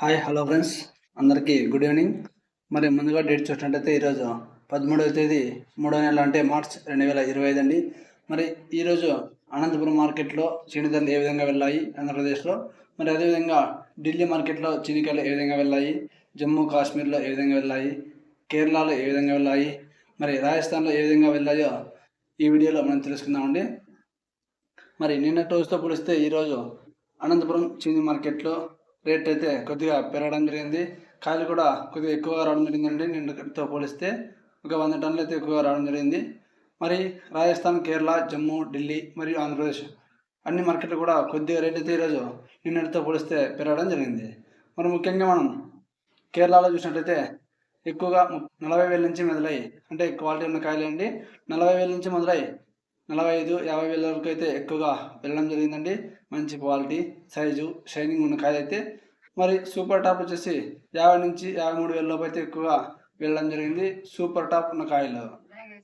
Hi hello friends. అందరికీ good evening. మరి ముందుగా డేట్ చూసినట్టయితే ఈరోజు పదమూడవ తేదీ మూడో నెల అంటే మార్చ్ రెండు వేల ఇరవై ఐదు అండి. మరి ఈరోజు అనంతపురం మార్కెట్లో చీని ధరలు ఏ విధంగా వెళ్ళాయి ఆంధ్రప్రదేశ్లో? మరి అదేవిధంగా ఢిల్లీ మార్కెట్లో చీనికాయలు ఏ విధంగా వెళ్ళాయి? జమ్మూ కాశ్మీర్లో ఏ విధంగా వెళ్ళాయి? కేరళలో ఏ విధంగా వెళ్ళాయి? మరి రాజస్థాన్లో ఏ విధంగా వెళ్ళాయో ఈ వీడియోలో మనం తెలుసుకుందామండి. మరి నిన్నటి రోజుతో పోలిస్తే ఈరోజు అనంతపురం చీని మార్కెట్లో రేట్ అయితే కొద్దిగా పెరగడం జరిగింది. కాయలు కూడా కొద్దిగా ఎక్కువగా రావడం జరిగిందండి నిన్నటితో పోలిస్తే ఒక వంద టన్నులు అయితే ఎక్కువగా రావడం జరిగింది. మరి రాజస్థాన్ కేరళ జమ్మూ ఢిల్లీ మరియు ఆంధ్రప్రదేశ్ అన్ని మార్కెట్లు కూడా కొద్దిగా రేట్ అయితే ఈరోజు నిన్నటితో పోలిస్తే పెరగడం జరిగింది. మరి ముఖ్యంగా మనం కేరళలో చూసినట్లయితే ఎక్కువగా నలభై వేల నుంచి మొదలై అంటే క్వాలిటీ ఉన్న కాయలు అండి నలభై వేల నుంచి మొదలై నలభై ఐదు యాభై వేల వరకు అయితే ఎక్కువగా వెళ్ళడం జరిగిందండి. మంచి క్వాలిటీ సైజు షైనింగ్ ఉన్న కాయలు అయితే. మరి సూపర్ టాప్ వచ్చేసి యాభై నుంచి యాభై మూడు వేల లోపు అయితే ఎక్కువగా వెళ్ళడం జరిగింది సూపర్ టాప్ ఉన్న కాయలు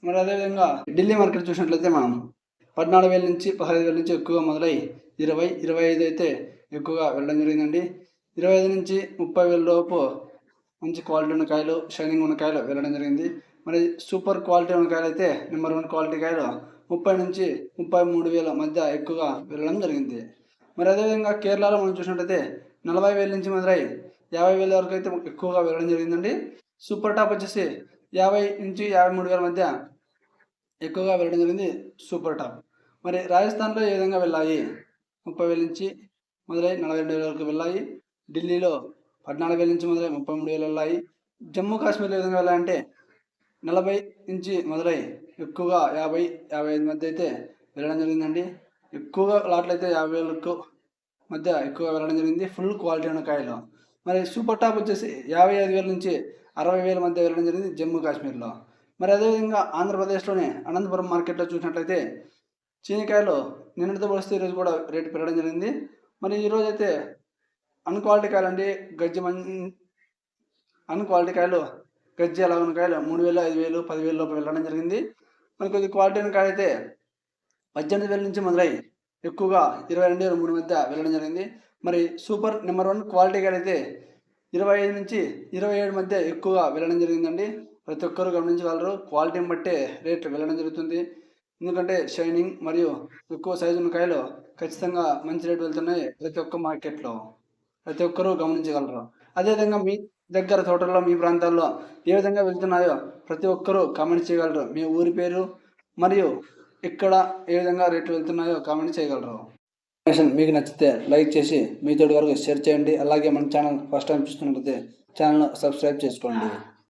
మరి అదేవిధంగా ఢిల్లీ మార్కెట్ చూసినట్లయితే మనం పద్నాలుగు వేల నుంచి పదహైదు వేల నుంచి ఎక్కువగా మొదలై ఇరవై ఇరవై ఐదు అయితే ఎక్కువగా వెళ్ళడం జరిగిందండి. ఇరవై ఐదు నుంచి ముప్పై వేల లోపు మంచి క్వాలిటీ ఉన్న కాయలు షైనింగ్ ఉన్న కాయలు వెళ్ళడం జరిగింది. మరి సూపర్ క్వాలిటీ ఉన్న కాయలు అయితే నెంబర్ వన్ క్వాలిటీ కాయలు ముప్పై నుంచి ముప్పై మూడు వేల మధ్య ఎక్కువగా వెళ్ళడం జరిగింది. మరి అదేవిధంగా కేరళలో మనం చూసినట్టయితే నలభై వేల నుంచి మొదలై యాభై వేల వరకు అయితే ఎక్కువగా వెళ్ళడం జరిగిందండి. సూపర్ టాప్ వచ్చేసి యాభై నుంచి యాభై మూడు వేల మధ్య ఎక్కువగా వెళ్ళడం జరిగింది సూపర్ టాప్. మరి రాజస్థాన్లో ఏ విధంగా వెళ్ళాయి? ముప్పై వేల నుంచి మొదలై నలభై రెండు వేల వరకు వెళ్ళాయి. ఢిల్లీలో పద్నాలుగు వేల నుంచి మొదలై ముప్పై మూడు వేలు వెళ్ళాయి. జమ్మూ కాశ్మీర్లో ఏ విధంగా వెళ్ళాయంటే నలభై నుంచి మొదలై ఎక్కువగా యాభై యాభై ఐదు మధ్య అయితే వెళ్ళడం జరిగిందండి. ఎక్కువగా లాట్లు అయితే యాభై వేలకు మధ్య ఎక్కువగా వెళ్ళడం జరిగింది. ఫుల్ క్వాలిటీ ఉన్న కాయలు. మరి సూపర్ టాప్ వచ్చేసి యాభై ఐదు వేల నుంచి అరవై వేల మధ్య వెళ్ళడం జరిగింది జమ్మూ కాశ్మీర్లో. మరి అదేవిధంగా ఆంధ్రప్రదేశ్లోని అనంతపురం మార్కెట్లో చూసినట్లయితే చీనికాయలు నిన్నటితో పోలిస్తే ఈరోజు కూడా రేటు పెరగడం జరిగింది. మరి ఈరోజు అయితే అన్ క్వాలిటీ కాయలు అండి గజ్జి మం అన్ క్వాలిటీ కాయలు గజ్జి అలా ఉన్న కాయలు? మూడు వేలు ఐదు వేలు పదివేలు లోపు వెళ్ళడం జరిగింది. మరి కొద్ది క్వాలిటీ అయిన కాయ అయితే పద్దెనిమిది వేల నుంచి మొదలై ఎక్కువగా ఇరవై రెండు ఇరవై మూడు మధ్య వెళ్ళడం జరిగింది. మరి సూపర్ నెంబర్ వన్ క్వాలిటీ కాయలు అయితే ఇరవై ఐదు నుంచి ఇరవై ఏడు మధ్య ఎక్కువగా వెళ్ళడం జరిగిందండి. ప్రతి ఒక్కరు గమనించగలరు. క్వాలిటీని బట్టే రేట్లు వెళ్ళడం జరుగుతుంది. ఎందుకంటే షైనింగ్ మరియు ఎక్కువ సైజు ఉన్న కాయలు ఖచ్చితంగా మంచి రేటు వెళ్తున్నాయి ప్రతి ఒక్క మార్కెట్లో. ప్రతి ఒక్కరూ గమనించగలరు. అదేవిధంగా మీ దగ్గర తోటల్లో మీ ప్రాంతాల్లో ఏ విధంగా వెళ్తున్నాయో ప్రతి ఒక్కరూ కామెంట్ చేయగలరు. మీ ఊరి పేరు మరియు ఇక్కడ ఏ విధంగా రేట్లు వెళ్తున్నాయో కామెంట్ చేయగలరు. ఇన్ఫర్మేషన్ మీకు నచ్చితే లైక్ చేసి మీ తోటి వరకు షేర్ చేయండి. అలాగే మన ఛానల్ ఫస్ట్ టైం చూస్తున్నట్లయితే ఛానల్ సబ్స్క్రైబ్ చేసుకోండి.